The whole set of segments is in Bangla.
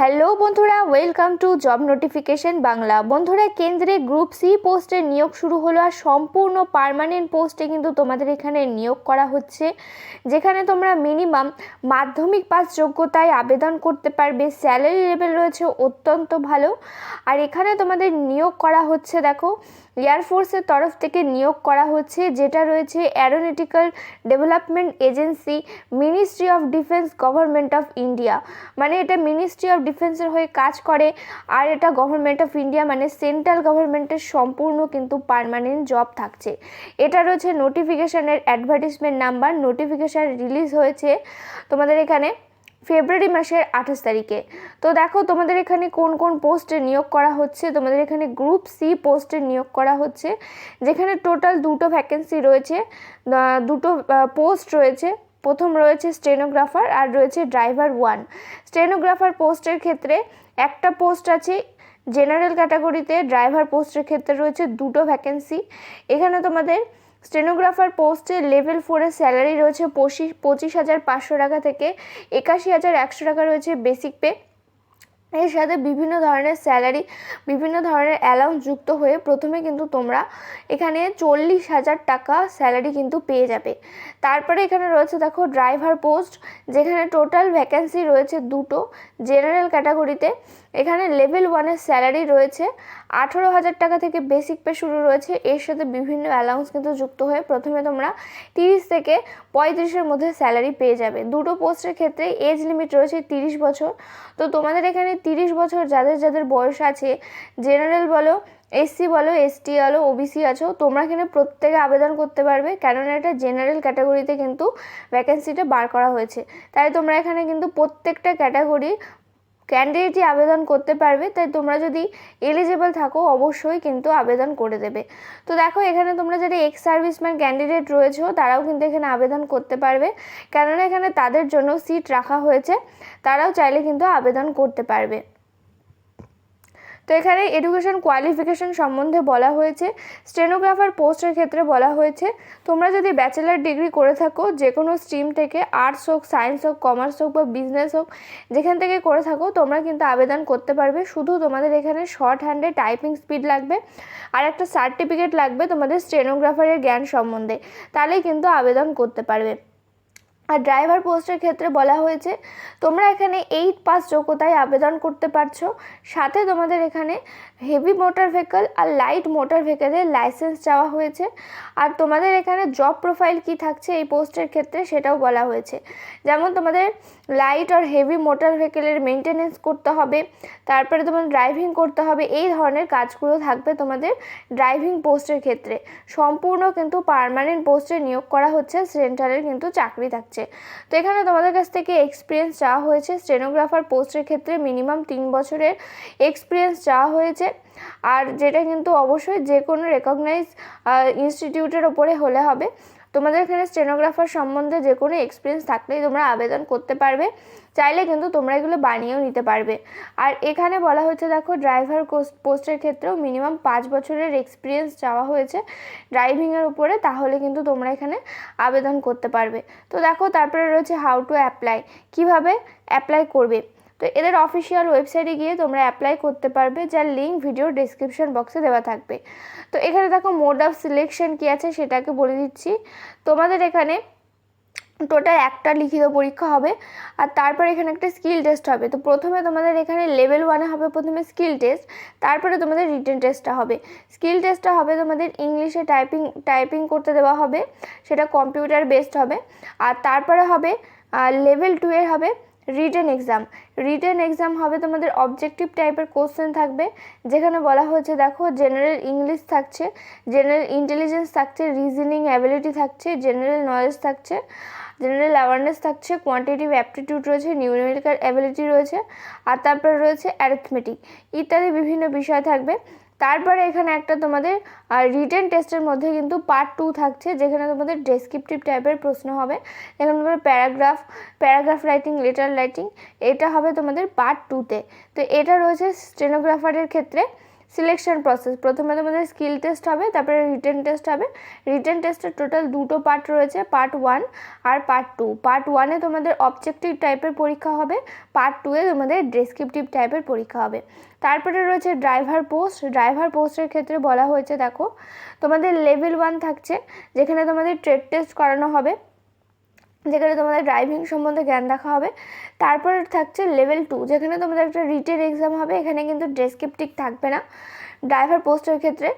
হ্যালো বন্ধুরা welcome to job notification Bangla. বন্ধুরা, কেন্দ্রে গ্রুপ সি পোস্টের নিয়োগ শুরু হলো আর সম্পূর্ণ পার্মানেন্ট পোস্টে কিন্তু তোমাদের এখানে নিয়োগ করা হচ্ছে, যেখানে তোমরা মিনিমাম মাধ্যমিক পাস যোগ্যতায় আবেদন করতে পারবে স্যালারি লেভেল রয়েছে অত্যন্ত ভালো। আর এখানে তোমাদের নিয়োগ করা হচ্ছে, দেখো এয়ারফোর্সের তরফ থেকে নিয়োগ করা হচ্ছে, যেটা রয়েছে aeronautical development agency ministry of defence government of India মানে এটা মিনিস্ট্রি অফ ডিফেন্সের হয়ে কাজ করে। আর এটা গভর্নমেন্ট অফ ইন্ডিয়া মানে সেন্ট্রাল গভর্নমেন্টের সম্পূর্ণ কিন্তু পারমানেন্ট জব থাকছে। এটা রয়েছে নোটিফিকেশানের অ্যাডভার্টিসমেন্ট নাম্বার নোটিফিকেশান রিলিজ হয়েছে তোমাদের এখানে ফেব্রুয়ারি মাসের আঠাশ তারিখে। তো দেখো তোমাদের এখানে কোন কোন পোস্টে নিয়োগ করা হচ্ছে? তোমাদের এখানে গ্রুপ সি পোস্টে নিয়োগ করা হচ্ছে। যেখানে টোটাল দুটো ভ্যাকেন্সি রয়েছে। দুটো পোস্ট রয়েছে। প্রথম রয়েছে স্টেনোগ্রাফার আর রয়েছে ড্রাইভার ওয়ান। স্টেনোগ্রাফার পোস্টের ক্ষেত্রে একটা পোস্ট আছে, জেনারেল ক্যাটাগরিতে ড্রাইভার পোস্টের ক্ষেত্রে রয়েছে দুটো ভ্যাকেন্সি। এখানে তোমাদের স্টেনোগ্রাফার পোস্টে লেভেল ফোরের স্যালারি রয়েছে পঁচিশ পঁচিশ হাজার পাঁচশো টাকা থেকে একাশি হাজার একশো টাকা রয়েছে বেসিক পে। এর সাথে বিভিন্ন ধরনের স্যালারি বিভিন্ন ধরনের অ্যালাউন্স যুক্ত হয়ে প্রথমে কিন্তু তোমরা এখানে চল্লিশ হাজার টাকা স্যালারি কিন্তু পেয়ে যাবে। তারপরে এখানে রয়েছে দেখো ড্রাইভার পোস্ট যেখানে টোটাল ভ্যাকেন্সি রয়েছে দুটো জেনারেল ক্যাটাগরিতে এখানে লেভেল ওয়ানের স্যালারি রয়েছে। আঠেরো হাজার টাকা থেকে বেসিক পে শুরু রয়েছে। এর সাথে বিভিন্ন অ্যালাউন্স কিন্তু যুক্ত হয়ে প্রথমে তোমরা তিরিশ থেকে পঁয়ত্রিশের মধ্যে স্যালারি পেয়ে যাবে। দুটো পোস্টের ক্ষেত্রে এজ লিমিট রয়েছে তিরিশ বছর। তো তোমাদের এখানে তিরিশ বছর যাদের যাদের বয়স আছে জেনারেল বলো এসসি বলো এসটি বলো ওবিসি আছো, তোমরা এখানে প্রত্যেকে আবেদন করতে পারবে। কেননা এটা জেনারেল ক্যাটাগরিতে কিন্তু ভ্যাকেন্সিটা বার করা হয়েছে। তাই তোমরা এখানে কিন্তু প্রত্যেকটা ক্যাটাগরি ক্যান্ডিডেটই আবেদন করতে পারবে, তাই তোমরা যদি এলিজিবল থাকো, অবশ্যই কিন্তু আবেদন করে দেবে। তো দেখো, এখানে তোমরা যারা এক্স সার্ভিসম্যান ক্যান্ডিডেট রয়েছো, তারাও কিন্তু এখানে আবেদন করতে পারবে। কেননা এখানে তাদের জন্য সিট রাখা হয়েছে, তারাও চাইলে কিন্তু আবেদন করতে পারবে। তো এখানে এডুকেশন কোয়ালিফিকেশন সম্বন্ধে বলা হয়েছে। স্টেনোগ্রাফার পোস্টের ক্ষেত্রে বলা হয়েছে, তোমরা যদি ব্যাচেলার ডিগ্রি করে থাকো যে কোনো স্ট্রিম থেকে আর্টস হোক সায়েন্স হোক কমার্স হোক বা বিজনেস হোক, যেখান থেকে করে থাকো, তোমরা কিন্তু আবেদন করতে পারবে। শুধু তোমাদের এখানে শর্ট হ্যান্ডে টাইপিং স্পিড লাগবে, আর একটা সার্টিফিকেট লাগবে তোমাদের স্টেনোগ্রাফারের জ্ঞান সম্বন্ধে। তাহলেই কিন্তু আবেদন করতে পারবে। আর ড্রাইভার পোস্টের ক্ষেত্রে বলা হয়েছে, তোমরা এখানে এইট পাস যোগ্যতায় আবেদন করতে পারছ, সাথে তোমাদের এখানে হেভি মোটর ভেহিকল আর লাইট মোটর ভেহিকলের লাইসেন্স চাওয়া হয়েছে। আর তোমাদের এখানে জব প্রোফাইল কি থাকছে এই পোস্টের ক্ষেত্রে সেটাও বলা হয়েছে। যেমন তোমাদের লাইট আর হেভি মোটর ভেহিকলের মেনটেনেন্স করতে হবে, তারপরে তোমার ড্রাইভিং করতে হবে, এই ধরনের কাজগুলো থাকবে তোমাদের ড্রাইভিং পোস্টের ক্ষেত্রে। সম্পূর্ণ কিন্তু পার্মানেন্ট পোস্টে নিয়োগ করা হচ্ছে সেন্টারের কিন্তু চাকরি থাকছে। তো এখানে তোমাদের কাছ থেকে এক্সপিরিয়েন্স চাওয়া হয়েছে স্টেনোগ্রাফার পোস্টের ক্ষেত্রে মিনিমাম তিন বছরের এক্সপিরিয়েন্স চাওয়া হয়েছে। আর যেটা কিন্তু অবশ্যই যে কোনো রেকগনাইজ ইনস্টিটিউটের ওপরে হলে হবে। তোমাদের এখানে স্টেনোগ্রাফার সম্বন্ধে যে কোনো এক্সপিরিয়েন্স থাকলেই তোমরা আবেদন করতে পারবে। চাইলে কিন্তু তোমরা এগুলো বানিয়েও নিতে পারবে। আর এখানে বলা হয়েছে, দেখো ড্রাইভার পোস্টের ক্ষেত্রেও মিনিমাম পাঁচ বছরের এক্সপিরিয়েন্স চাওয়া হয়েছে ড্রাইভিংয়ের উপরে। তাহলে কিন্তু তোমরা এখানে আবেদন করতে পারবে। তো দেখো, তারপরে রয়েছে হাউ টু অ্যাপ্লাই কীভাবে অ্যাপ্লাই করবে? তো এদের অফিসিয়াল ওয়েবসাইটে গিয়ে তোমরা অ্যাপ্লাই করতে পারবে, যার লিঙ্ক ভিডিও ডিসক্রিপশন বক্সে দেওয়া থাকবে। তো এখানে দেখো মোড অফ সিলেকশন কী আছে সেটাকে বলে দিচ্ছি। তোমাদের এখানে টোটাল একটা লিখিত পরীক্ষা হবে, আর তারপর এখানে একটা স্কিল টেস্ট হবে। তো প্রথমে তোমাদের এখানে লেভেল ওয়ানে হবে প্রথমে স্কিল টেস্ট তারপরে তোমাদের রিটেন টেস্টটা হবে। স্কিল টেস্টটা হবে তোমাদের ইংলিশে টাইপিং টাইপিং করতে দেওয়া হবে, সেটা কম্পিউটার বেসড হবে। আর তারপরে হবে লেভেল টু এর হবে রিটেন এক্সাম রিটেন এক্সাম হবে তোমাদের অবজেক্টিভ টাইপের কোশ্চেন থাকবে, যেখানে বলা হয়েছে দেখো জেনারেল ইংলিশ থাকছে জেনারেল ইন্টেলিজেন্স থাকছে রিজনিং অ্যাবিলিটি থাকছে জেনারেল নলেজ থাকছে জেনারেল অ্যাওয়ারনেস থাকছে কোয়ান্টিটিভ অ্যাপটিটিউড রয়েছে নিউমেরিক্যাল অ্যাবিলিটি রয়েছে, আর তারপরে রয়েছে অ্যারিথমেটিক ইত্যাদি বিভিন্ন বিষয় থাকবে। তারপরে এখানে একটা তোমাদের রিটেন টেস্টের মধ্যে কিন্তু পার্ট টু থাকছে, যেখানে তোমাদের ডেসক্রিপটিভ টাইপের প্রশ্ন হবে। এখানে তোমাদের paragraph paragraph writing letter writing এটা হবে তোমাদের পার্ট টুতে তো। এটা রয়েছে স্টেনোগ্রাফারের ক্ষেত্রে। সিলেকশন প্রসেস প্রথমে তোমাদের স্কিল টেস্ট হবে, তারপরে রিটেন টেস্ট হবে। রিটেন টেস্টের টোটাল দুটো পার্ট রয়েছে পার্ট ওয়ান আর পার্ট টু পার্ট ওয়ানে তোমাদের অবজেক্টিভ টাইপের পরীক্ষা হবে পার্ট টুয়ে তোমাদের ডেসক্রিপটিভ টাইপের পরীক্ষা হবে। তারপরে রয়েছে ড্রাইভার পোস্ট ড্রাইভার পোস্টের ক্ষেত্রে বলা হয়েছে, দেখো, তোমাদের লেভেল ওয়ান থাকছে, যেখানে তোমাদের ট্রেড টেস্ট করানো হবে। যেখানে তোমাদের ড্রাইভিং সম্বন্ধে জ্ঞান দেখা হবে। তারপরে থাকছে লেভেল টু যেখানে তোমাদের একটা রিটেন এক্সাম হবে। এখানে কিন্তু ডেসক্রিপটিভ থাকবে না। ড্রাইভার পোস্টের ক্ষেত্রে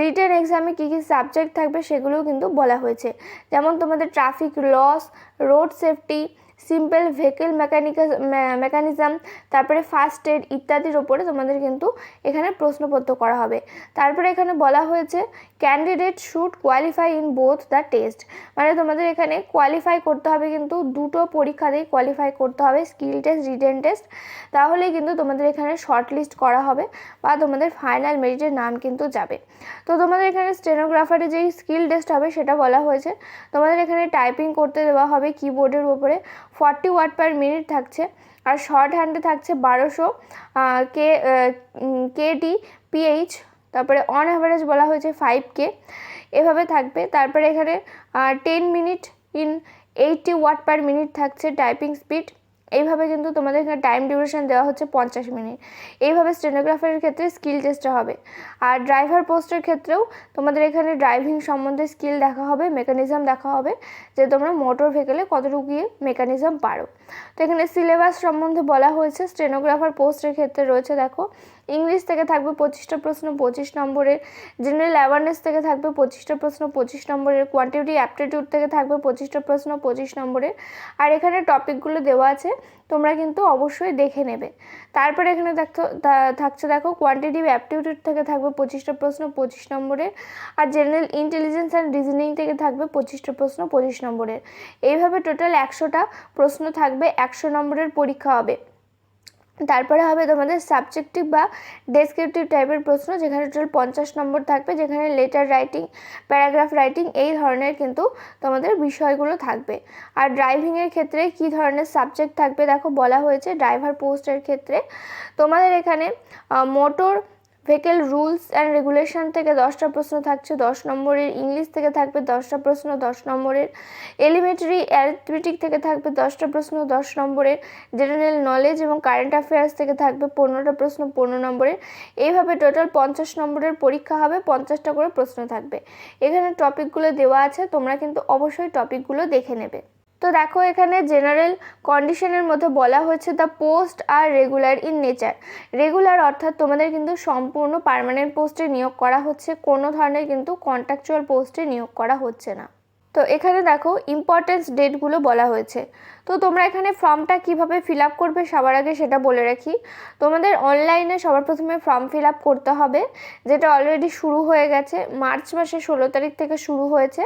রিটেন এক্সামে কী কী সাবজেক্ট থাকবে সেগুলোও কিন্তু বলা হয়েছে। যেমন তোমাদের traffic laws road safety simple vehicle মেকানিকা mechanism তারপরে ফার্স্ট এড ইত্যাদির ওপরে তোমাদের কিন্তু এখানে প্রশ্নপত্র করা হবে। তারপরে এখানে বলা হয়েছে candidate should qualify in both the test মানে তোমাদের এখানে কোয়ালিফাই করতে হবে কিন্তু দুটো পরীক্ষাতেই কোয়ালিফাই করতে হবে স্কিল টেস্ট রিটেন টেস্ট তাহলেই কিন্তু তোমাদের এখানে শর্ট লিস্ট করা হবে বা তোমাদের ফাইনাল মেরিটের নাম কিন্তু যাবে। তো তোমাদের এখানে স্টেনোগ্রাফারে যেই স্কিল টেস্ট হবে সেটা বলা হয়েছে। তোমাদের এখানে টাইপিং করতে দেওয়া হবে কিবোর্ডের উপরে। ফর্টি ওয়াট পার মিনিট থাকছে আর শর্ট হ্যান্ডে থাকছে বারোশো কে কেডি, পিএইচ, তারপরে অন অ্যাভারেজ বলা হয়েছে ফাইভ কে। এভাবে থাকবে। তারপরে এখানে ten minute in eighty word per minute থাকছে টাইপিং স্পিড এইভাবে কিন্তু তোমাদের এখানে টাইম ডিউরেশন দেওয়া হচ্ছে পঞ্চাশ মিনিট এইভাবে স্টেনোগ্রাফারের ক্ষেত্রে স্কিল টেস্টটা হবে। আর ড্রাইভার পোস্টের ক্ষেত্রেও তোমাদের এখানে ড্রাইভিং সম্বন্ধে স্কিল দেখা হবে মেকানিজম দেখা হবে, যে তোমরা মোটর ভেহিকেলে কতটুকু গিয়ে মেকানিজম পারো। তো এখানে সিলেবাস সম্বন্ধে বলা হয়েছে। স্টেনোগ্রাফার পোস্টের ক্ষেত্রে রয়েছে, দেখো ইংলিশ থেকে থাকবে পঁচিশটা প্রশ্ন, পঁচিশ নম্বরের জেনারেল অ্যাওয়ারনেস থেকে থাকবে পঁচিশটা প্রশ্ন, পঁচিশ নম্বরের কোয়ান্টিটি অ্যাপটিটিউড থেকে থাকবে পঁচিশটা প্রশ্ন, পঁচিশ নম্বরের। আর এখানে টপিকগুলো দেওয়া আছে, তোমরা কিন্তু অবশ্যই দেখে নেবে। তারপরে এখানে দেখো থাকছে দেখো কোয়ান্টিটিভ অ্যাপটিটিউড থেকে থাকবে পঁচিশটা প্রশ্ন, পঁচিশ নম্বরের। আর জেনারেল ইন্টেলিজেন্স অ্যান্ড রিজনিং থেকে থাকবে পঁচিশটা প্রশ্ন, পঁচিশ নম্বরের। এইভাবে টোটাল একশোটা প্রশ্ন থাকবে, একশো নম্বরের পরীক্ষা হবে। তারপরে হবে তোমাদের সাবজেক্টিভ বা ডেসক্রিপটিভ টাইপের প্রশ্ন, যেখানে টোটাল পঞ্চাশ নম্বর থাকবে, যেখানে লেটার রাইটিং প্যারাগ্রাফ রাইটিং এই ধরনের কিন্তু তোমাদের বিষয়গুলো থাকবে। আর ড্রাইভিংয়ের ক্ষেত্রে কি ধরনের সাবজেক্ট থাকবে? দেখো বলা হয়েছে ড্রাইভার পোস্টের ক্ষেত্রে। তোমাদের এখানে motor vehicle rules and regulation থেকে দশটা প্রশ্ন থাকছে, দশ নম্বরের ইংলিশ থেকে থাকবে দশটা প্রশ্ন, দশ নম্বরের এলিমেন্টারি অ্যারিথমেটিক থেকে থাকবে দশটা প্রশ্ন, দশ নম্বরের জেনারেল নলেজ এবং কারেন্ট অ্যাফেয়ার্স থেকে থাকবে পনেরোটা প্রশ্ন, পনেরো নম্বরের। এইভাবে টোটাল পঞ্চাশ নম্বরের পরীক্ষা হবে, পঞ্চাশটা করে প্রশ্ন থাকবে। এখানে টপিকগুলো দেওয়া আছে, তোমরা কিন্তু অবশ্যই টপিকগুলো দেখে নেবে। তো দেখো এখানে জেনারেল কন্ডিশনের মধ্যে বলা হয়েছে the post are regular in nature regular অর্থাৎ তোমাদের কিন্তু সম্পূর্ণ পারমানেন্ট পোস্টে নিয়োগ করা হচ্ছে, কোনো ধরনের কিন্তু কন্ট্রাকচুয়াল পোস্টে নিয়োগ করা হচ্ছে না। তো এখানে দেখো ইম্পর্টেন্স ডেটগুলো বলা হয়েছে। তো তোমরা এখানে ফর্মটা কীভাবে ফিল আপ করবে সবার আগে সেটা বলে রাখি। তোমাদের অনলাইনে সবার প্রথমে ফর্ম ফিল আপ করতে হবে, যেটা অলরেডি শুরু হয়ে গেছে, মার্চ মাসে ষোলো তারিখ থেকে শুরু হয়েছে।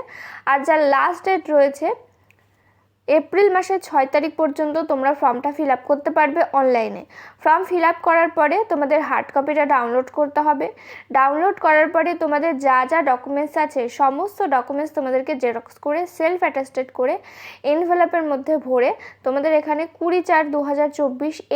আর যার লাস্ট ডেট রয়েছে এপ্রিল মাসের ছয় তারিখ পর্যন্ত তোমরা ফর্মটা ফিল আপ করতে পারবে অনলাইনে ফর্ম ফিল আপ করার পরে তোমাদের হার্ড কপিটা ডাউনলোড করতে হবে। ডাউনলোড করার পরে তোমাদের যা যা ডকুমেন্টস আছে, সমস্ত ডকুমেন্টস তোমাদেরকে জেরক্স করে সেলফ অ্যাটাস্টেড করে এনভেলপের মধ্যে ভরে তোমাদের এখানে কুড়ি চার দু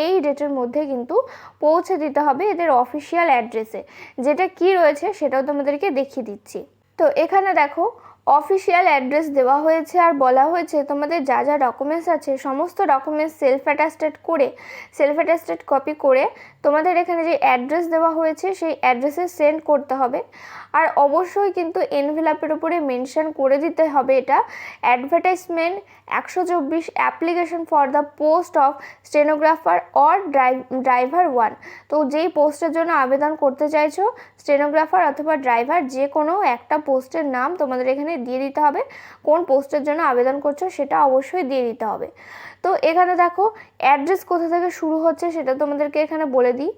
এই ডেটের মধ্যে কিন্তু পৌঁছে দিতে হবে এদের অফিসিয়াল অ্যাড্রেসে যেটা কি রয়েছে সেটাও তোমাদেরকে দেখিয়ে দিচ্ছি। তো এখানে দেখো অফিসিয়াল অ্যাড্রেস দেওয়া হয়েছে আর বলা হয়েছে তোমাদের যা যা ডকুমেন্টস আছে, সমস্ত ডকুমেন্টস সেলফ অ্যাটাস্টেড করে সেলফ অ্যাটাস্টেড কপি করে তোমাদের এখানে যে অ্যাড্রেস দেওয়া হয়েছে, সেই অ্যাড্রেসে সেন্ড করতে হবে। আর অবশ্যই কিন্তু এনভেলাপের উপরে মেনশন করে দিতে হবে এটা। অ্যাডভার্টাইজমেন্ট একশো চব্বিশ application for the post of stenographer or driver one তো যেই পোস্টের জন্য আবেদন করতে চাইছো স্টেনোগ্রাফার অথবা ড্রাইভার যে কোনো একটা পোস্টের নাম তোমাদের এখানে দিয়ে দিতে হবে। কোন পোস্টের জন্য আবেদন করছ সেটা অবশ্যই দিয়ে দিতে হবে। তো এখানে দেখো অ্যাড্রেস কোথা থেকে শুরু হচ্ছে সেটা তোমাদেরকে এখানে বলে দিই।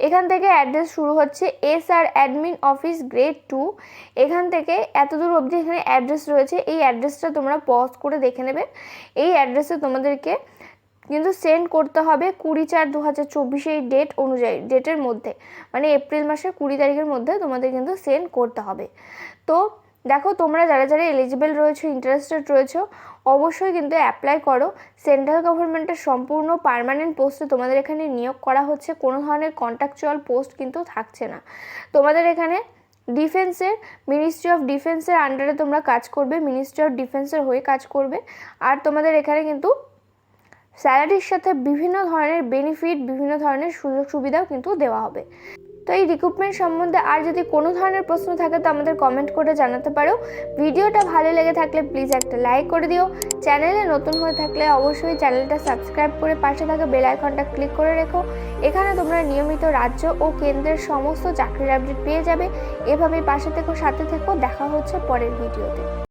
এখান থেকে অ্যাড্রেস শুরু হচ্ছে S R admin office grade two এখান থেকে এত দূর অবধি এখানে অ্যাড্রেস রয়েছে, এই অ্যাড্রেসটা তোমরা পজ করে দেখে নেবে। এই অ্যাড্রেসে তোমাদেরকে কিন্তু সেন্ড করতে হবে কুড়ি চার দু হাজার চব্বিশে এই ডেট অনুযায়ী ডেটের মধ্যে। মানে এপ্রিল মাসের কুড়ি তারিখের মধ্যে তোমাদের কিন্তু সেন্ড করতে হবে। তো দেখো, তোমরা যারা যারা এলিজিবল রয়েছো ইন্টারেস্টেড রয়েছো, অবশ্যই কিন্তু অ্যাপ্লাই করো। সেন্ট্রাল গভর্নমেন্টের সম্পূর্ণ পার্মানেন্ট পোস্টে তোমাদের এখানে নিয়োগ করা হচ্ছে। কোনো ধরনের কন্ট্রাকচুয়াল পোস্ট কিন্তু থাকছে না। তোমাদের এখানে ডিফেন্সের মিনিস্ট্রি অফ ডিফেন্সের আন্ডারে তোমরা কাজ করবে মিনিস্ট্রি অফ ডিফেন্সের হয়ে কাজ করবে। আর তোমাদের এখানে কিন্তু স্যালারির সাথে বিভিন্ন ধরনের বেনিফিট বিভিন্ন ধরনের সুযোগ সুবিধাও কিন্তু দেওয়া হবে। তো এই রিক্রুটমেন্ট সম্বন্ধে আর যদি কোনো ধরনের প্রশ্ন থাকে তো আমাদের কমেন্ট করে জানাতে পারো। ভিডিওটা ভালো লেগে থাকলে প্লিজ একটা লাইক করে দিও। চ্যানেলে নতুন হয়ে থাকলে অবশ্যই চ্যানেলটা সাবস্ক্রাইব করে পাশে থাকা বেল আইকনটা ক্লিক করে রেখো। এখানে তোমরা নিয়মিত রাজ্য ও কেন্দ্রের সমস্ত চাকরির আপডেট পেয়ে যাবে। এভাবেই পাশে থেকো, সাথে থেকো। দেখা হচ্ছে পরের ভিডিওতে